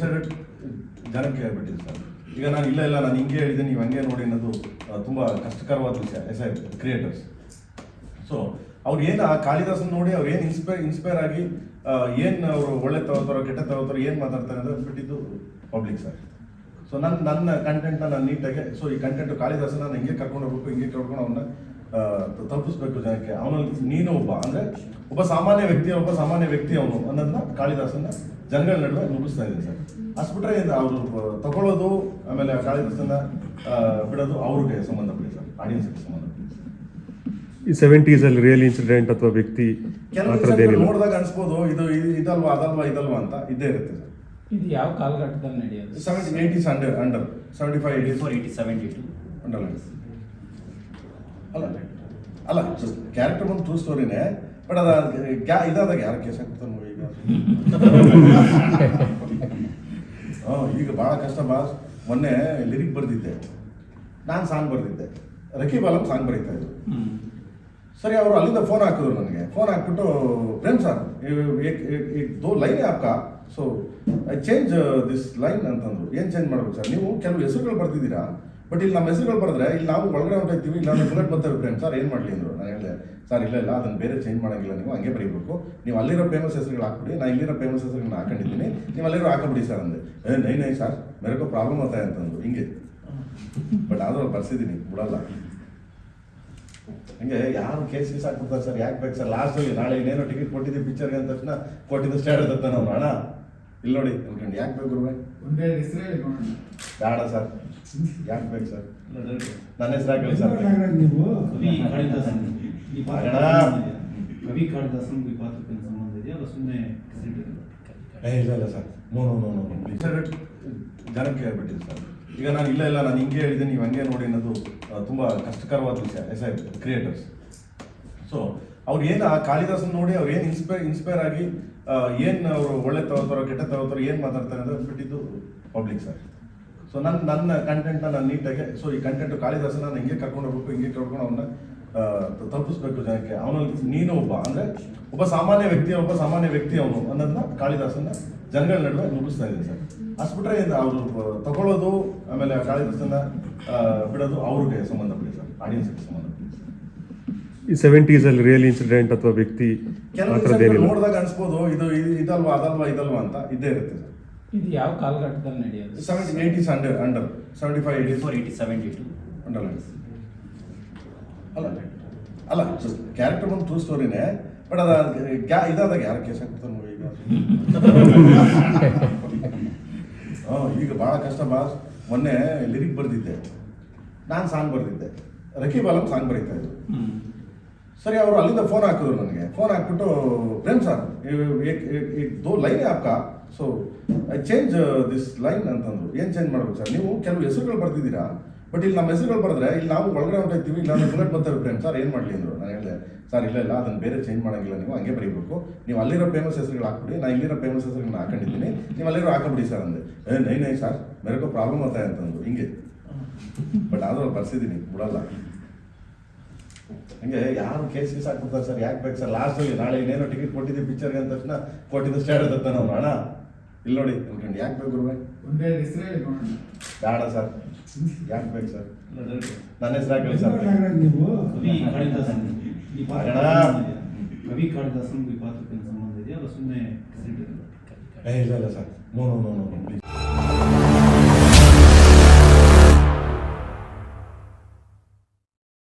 ಜನಕ್ಕೆ ಹೇಳ್ಬಿಟ್ಟಿದೆ ಸರ್. ಈಗ ನಾನು ಇಲ್ಲ ಇಲ್ಲ, ನಾನು ಹಿಂಗೆ ಹೇಳಿದೆ, ನೀವು ಹಂಗೆ ನೋಡಿ ಅನ್ನೋದು ತುಂಬ ಕಷ್ಟಕರವಾದ ವಿಷಯ ಎಸ್ ಐ ಕ್ರಿಯೇಟರ್ಸ್ ಸೊ ಅವ್ರು ಏನು, ಆ ಕಾಳಿದಾಸನ ನೋಡಿ ಅವ್ರು ಏನು ಇನ್ಸ್ಪೈರ್ ಇನ್ಸ್ಪೈರ್ ಆಗಿ ಏನು ಅವರು ಒಳ್ಳೆ ತಗೋತಾರೋ ಕೆಟ್ಟ ತಗೋತಾರೋ ಏನು ಮಾತಾಡ್ತಾರೆ ಅಂತ ಬಿಟ್ಟಿದ್ದು ಪಬ್ಲಿಕ್ ಸರ್ ಸೊ ನನ್ನ ನನ್ನ ಕಂಟೆಂಟ್ನ ನಾನು ನೀಟಾಗಿ ಸೊ ಈ ಕಂಟೆಂಟ್ ಕಾಳಿದಾಸನ ನಾನು ಹಿಂಗೆ ಕರ್ಕೊಂಡು ಹೋಗ್ಬೇಕು, ಹಿಂಗೆ ಕರ್ಕೊಂಡು ಅವನ್ನ ತಪ್ಪಿಸ್ಬೇಕು ಜನಕ್ಕೆ. ಅವನಲ್ಲಿ ನೀನು ಒಬ್ಬ, ಅಂದ್ರೆ ಒಬ್ಬ ಸಾಮಾನ್ಯ ವ್ಯಕ್ತಿ, ಒಬ್ಬ ಸಾಮಾನ್ಯ ವ್ಯಕ್ತಿ ಅವನು ಅನ್ನೋದನ್ನ ಕಾಳಿದಾಸನ ಜನಗಳ ನಡುವೆ ಮುಗಿಸ್ತಾ ಇದೆ ಸರ್. ಅಷ್ಟು ಬಿಟ್ರೆ ಅವರು ತಗೊಳ್ಳೋದು ಆಮೇಲೆ ಆ ಕಾಳಿದಾಸನ ಬಿಡೋದು ಅವ್ರಿಗೆ ಸಂಬಂಧಪಟ್ಟಿದೆ ಸರ್. ಆಡಿಯನ್ಸ್ಗೆ ಸಂಬಂಧಪಟ್ಟಿದೆ ಈ ಸೆವೆಂಟೀಸ್ ಅಲ್ಲಿ ರಿಯಲ್ ಇನ್ಸಿಡೆಂಟ್ ಅಥವಾ ವ್ಯಕ್ತಿ ನೋಡಿದಾಗ ಅನ್ಸ್ಬೋದು ಇದು ಇದು- ಇದಲ್ವಾ ಅದಲ್ವಾ ಇದಲ್ವಾ ಅಂತ ಇದ್ದೇ ಇರುತ್ತೆ ಸರ್. ಇದು ಯಾವ ಕಾಲಘಟ್ಟದಲ್ಲಿ ನಡೆಯೋದು? Seventy eighties under under seventy five eighty four eighty seventy two under ಅಲ್ಲ ಅಲ್ಲ ಕ್ಯಾರೆಕ್ಟರ್ ಒಂದು ಟ್ರೂ ಸ್ಟೋರಿನೇ ಬಟ್ ಅದ ಇದಾದಾಗ ಯಾರು ಕೇಸ್ ಆಗ್ತದೆ ಮೂವಿ ಈಗ ಭಾಳ ಕಷ್ಟ ಭಾಳ ಮೊನ್ನೆ ಲಿರಿಕ್ ಬರ್ದಿದ್ದೆ ನಾನು ಸಾಂಗ್ ಬರ್ದಿದ್ದೆ ರಕೀಬ್ ಆಲಂ ಸಾಂಗ್ ಬರೀತಾ ಇದ್ರು ಸರಿ ಅವರು ಅಲ್ಲಿಂದ ಫೋನ್ ಹಾಕಿದ್ರು ನನಗೆ ಫೋನ್ ಹಾಕ್ಬಿಟ್ಟು ಪ್ರೇಮ್ ಸರ್ ದೋ line ಆಪ್ಕ so I change this line ಅಂತಂದ್ರು ಏನು ಚೇಂಜ್ ಮಾಡ್ಬೇಕು ಸರ್ ನೀವು ಕೆಲವು ಹೆಸರುಗಳು ಬರ್ತಿದ್ದೀರಾ ಬಟ್ ಇಲ್ಲಿ ನಮ್ಮ ಹೆಸರುಗಳು ಬರೆದ್ರೆ, ಇಲ್ಲಿ ನಾವು ಒಳಗಡೆ ಹೊಂಟೋಗ್ತೀವಿ ಇಲ್ಲ ನಾನು ಬುಲೆಟ್ ಬರ್ತಾರೆ ಪ್ರೇಮ್ ಸರ್, ಏನು ಮಾಡಲಿ ಅಂದರು? ನಾನು ಹೇಳಿದೆ, ಸರ್, ಇಲ್ಲ ಇಲ್ಲ, ಅದನ್ನು ಬೇರೆ ಚೇಂಜ್ ಮಾಡೋಂಗಿಲ್ಲ ನೀವು, ಹಂಗೆ ಬರೀಬೇಕು. ನೀವು ಅಲ್ಲಿರೋ ಫೇಮಸ್ ಹೆಸರುಗಳು ಹಾಕ್ಬಿಡಿ ನಾನು ಇಲ್ಲಿರೋ ಫೇಮಸ್ ಹೆಸರುಗಳನ್ನ ಹಾಕೊಂಡಿದ್ದೀನಿ. ನೀವು ಅಲ್ಲಿರೋ ಹಾಕಬಿಡಿ ಸರ್, ಅಂದೆ. ಏ, ನೈ ನೈ, ಸರ್ ಮೇರೆಕೋ ಪ್ರಾಬ್ಲಮ್ ಆಗ್ತಾ ಅಂತಂದು ಹಿಂಗೆ. ಬಟ್ ಆದರೂ ಬರ್ಸಿದ್ದೀನಿ, ಬಿಡಲ್ಲ. ಹಂಗೆ ಯಾರು ಕೇಸ್ ಗೀಸ್ ಹಾಕ್ಬಿಡ್ತಾರೆ ಸರ್, ಯಾಕೆ ಬೇಕು ಸರ್? ಲಾಸ್ಟಲ್ಲಿ ನಾಳೆ ಇನ್ನೇನೋ ಟಿಕೆಟ್ ಕೊಟ್ಟಿದ್ದೀವಿ ಪಿಕ್ಚರ್ಗೆ ಅಂದ ತಕ್ಷಣ, ಕೊಟ್ಟಿದ್ದು ಸ್ಟಾರ್ಟ್ ಇರುತ್ತೆ ನಾವು ಇಲ್ಲಿ ನೋಡಿ ಅನ್ಕೊಂಡು. ಯಾಕೆ ಬೇಕು ಗುರುವೆ? ಒಂದೆರಡು ಹೆಸರು ಹೇಳಿ ನೋಡೋಣ. ಬೇಡ ಸರ್. ಯಾಕೆ ಬೇಕು ಸರ್? ನನ್ನ ಹೆಸರು ಹಾಕಲಿ ಸರ್. ನೀವು. ಕವಿ ಕಾಳಿದಾಸನ್. ಈ ಪಾತ್ರ. ಕವಿ ಕಾಳಿದಾಸನ್ ಈ ಪಾತ್ರಕ್ಕೆ ಸಂಬಂಧ ಇದೆಯಾ ಅಲ್ಲ ಸುಮ್ಮನೆ ಏ ಇಲ್ಲ ಇಲ್ಲ sir. No no no no sir ಜನಕ್ಕೆ ಹೇಳ್ಬಿಟ್ಟಿದೆ ಸರ್. ಈಗ ನಾನು ಇಲ್ಲ ಇಲ್ಲ ನಾನು ಹಿಂಗೆ ಹೇಳಿದೆ ನೀವು ಹಂಗೆ ನೋಡಿ ಅನ್ನೋದು ತುಂಬ ತುಂಬಾ ಕಷ್ಟಕರವಾದ ವಿಷಯ. ಎಸ್ ಐ ಕ್ರಿಯೇಟರ್ಸ್ ಸೊ ಅವ್ರು ಏನು ಆ ಕಾಳಿದಾಸನ ನೋಡಿ ಅವ್ರು ಏನು ಇನ್ಸ್ಪೈರ್ ಇನ್ಸ್ಪೈರ್ ಆಗಿ ಏನು ಅವರು ಒಳ್ಳೆ ತಗೋತಾರೋ ಕೆಟ್ಟ ತಗೋತಾರೋ ಏನು ಮಾತಾಡ್ತಾರೆ ಅಂತ ಬಿಟ್ಟಿದ್ದು ಪಬ್ಲಿಕ್ ಸರ್ ಸೊ ನನ್ನ ನನ್ನ ಕಂಟೆಂಟ್ನ ನಾನು ನೀಟಾಗಿ ಸೊ ಈ ಕಂಟೆಂಟ್ ಕಾಳಿದಾಸನ ನಾನು ಹಿಂಗೆ ಕರ್ಕೊಂಡು ಹೋಗ್ಬೇಕು, ಹಿಂಗೆ ಕರ್ಕೊಂಡು ಅವನ್ನ ತಲುಪಿಸ್ಬೇಕು ಜನಕ್ಕೆ. ಅವನಲ್ಲಿ ನೀನು ಒಬ್ಬ, ಅಂದ್ರೆ ಒಬ್ಬ ಸಾಮಾನ್ಯ ವ್ಯಕ್ತಿ, ಒಬ್ಬ ಸಾಮಾನ್ಯ ವ್ಯಕ್ತಿ ಅವನು ಅನ್ನೋದನ್ನ ಕಾಳಿದಾಸನ ಜನಗಳ ನಡುವೆ ನುಗ್ಗಿಸ್ತಾ ಇದ್ದೀನಿ ಸರ್ ಅಷ್ಟು ಅವರು ತಗೊಳ್ಳೋದು, ಆಮೇಲೆ ಕಾಳಿದಾಸನ ಬಿಡೋದು ಅವ್ರಿಗೆ ಸಂಬಂಧಪಟ್ಟಿದೆ ಸರ್ ಆಡಿಯನ್ಸ್ಗೆ ಸಂಬಂಧಪಟ್ಟಿದೆ. ಈ ಸೆವೆಂಟೀಸ್ ಅಲ್ಲಿ ರಿಯಲ್ ಇನ್ಸಿಡೆಂಟ್ ಅಥವಾ ವ್ಯಕ್ತಿ ಆ ಕೆಲವು ನೋಡಿದಾಗ ಅನ್ಸ್ಬೋದು ಇದು ಇದು- ಇದಲ್ವಾ ಅದಲ್ವಾ ಇದಲ್ವಾ ಅಂತ ಇದ್ದೇ ಇರುತ್ತೆ ಸರ್. ಇದು ಯಾವ ಕಾಲಘಟ್ಟದಲ್ಲಿ ನಡೆಯೋದು? Seventy eighties under under seventy five eighty four eighty seventy two under ಅಲ್ಲ ಅಲ್ಲ ಕ್ಯಾರೆಕ್ಟರ್ ಒಂದು ಟ್ರೂ ಸ್ಟೋರಿನೇ ಬಟ್ ಅದ ಕ್ಯಾ ಇದಾದಾಗ ಯಾರು ಕೇಸ್ ಹಾಕ್ಬಿಡ್ತಾನೆ ಮೂವಿ ಈಗ. ಹ್ಞೂ ಈಗ ಭಾಳ ಕಷ್ಟ ಬಾಸ್ ಮೊನ್ನೆ ಲಿರಿಕ್ ಬರ್ದಿದ್ದೆ. ನಾನು ಸಾಂಗ್ ಬರ್ದಿದ್ದೆ. ರಕೀಬ್ ಆಲಂ ಸಾಂಗ್ ಬರೀತಾ ಇದ್ರು. ಹ್ಮ್. ಸರಿ ಅವರು ಅಲ್ಲಿಂದ ಫೋನ್ ಹಾಕಿದ್ರು ನನಗೆ. ಫೋನ್ ಹಾಕ್ಬಿಟ್ಟು ಪ್ರೇಮ್ ಸರ್ ದೋ line ಆಪ್ಕ so I change this line ಅಂತಂದ್ರು. ಏನು ಚೇಂಜ್ ಮಾಡ್ಬೇಕು ಸರ್ ನೀವು ಕೆಲವು ಹೆಸರುಗಳು ಬರ್ತಿದ್ದೀರಾ ಬಟ್ ಇಲ್ಲಿ ನಮ್ಮ ಹೆಸರುಗಳು ಬರೆದ್ರೆ ಇಲ್ಲಿ ನಾವು ಒಳಗಡೆ ಹೊಂಟೋಗ್ತೀವಿ ಇಲ್ಲ ಬುಲೆಟ್ ಬರ್ತಾರೆ ಪ್ರೇಮ್ ಸರ್ ಏನು ಮಾಡಲಿ ಅಂದರು? ನಾನು ಹೇಳಿದೆ ಸರ್ ಇಲ್ಲ ಇಲ್ಲ ಅದನ್ನು ಬೇರೆ ಚೇಂಜ್ ಮಾಡೋಂಗಿಲ್ಲ ನೀವು ಹಂಗೆ ಬರೀಬೇಕು. ನೀವು ಅಲ್ಲಿರೋ ಫೇಮಸ್ ಹೆಸರುಗಳು ಹಾಕ್ಬಿಡಿ ನಾನು ಇಲ್ಲಿರೋ ಫೇಮಸ್ ಹೆಸರುಗಳನ್ನ ಹಾಕೊಂಡಿದ್ದೀನಿ. ನೀವು ಅಲ್ಲಿರೋ ಹಾಕಬಿಡಿ ಸರ್ ಅಂದೆ. ಏ ನೈ ನೈ ಸರ್ ಮೇರೆಗೂ ಪ್ರಾಬ್ಲಮ್ ಆತ ಅಂತಂದ್ರು. ಹಿಂಗೆ. ಬಟ್ ಆದ್ರೂ ಬರ್ಸಿದ್ದೀನಿ ಬಿಡಲ್ಲ. ಹಂಗೆ ಯಾರು ಕೇಸ್ ಗೀಸ್ ಹಾಕ್ಬಿಡ್ತಾರೆ ಸರ್? ಯಾಕೆ ಬೇಕು ಸರ್? ಲಾಸ್ಟಲ್ಲಿ ನಾಳೆ ಇನ್ನೇನು ಟಿಕೆಟ್ ಕೊಟ್ಟಿದ್ದೆ ಪಿಕ್ಚರ್ಗೆ ಅಂದ ತಕ್ಷಣ ಕೊಟ್ಟಿದ್ದು ಸ್ಟಾರ್ಟ್ ಇರುತ್ತೆ ನಾವು ಹಣ ಇಲ್ಲಿ ನೋಡಿ ಅನ್ಕೊಂಡು ಯಾಕೆ ಬೇಕು ಗುರುವೆ? ಹೆಸರು ಬೇಡ ಸರ್. ಯಾಕೆ ಬೇಕು ಸರ್? ನನ್ನ ಹೆಸರು ಹಾಕಲಿ ಸರ್. ನೀವು? ಕವಿ ಕಾಳಿದಾಸನ್ ಈ ಪಾತ್ರ ಕವಿ ಕಾಳಿದಾಸನ್ ಈ ಪಾತ್ರಕ್ಕೆ ಸಂಬಂಧ ಇದೆಯಾ ಅಲ್ಲ ಸುಮ್ಮನೆ ಏ ಇಲ್ಲ ಇಲ್ಲ sir. No no no no please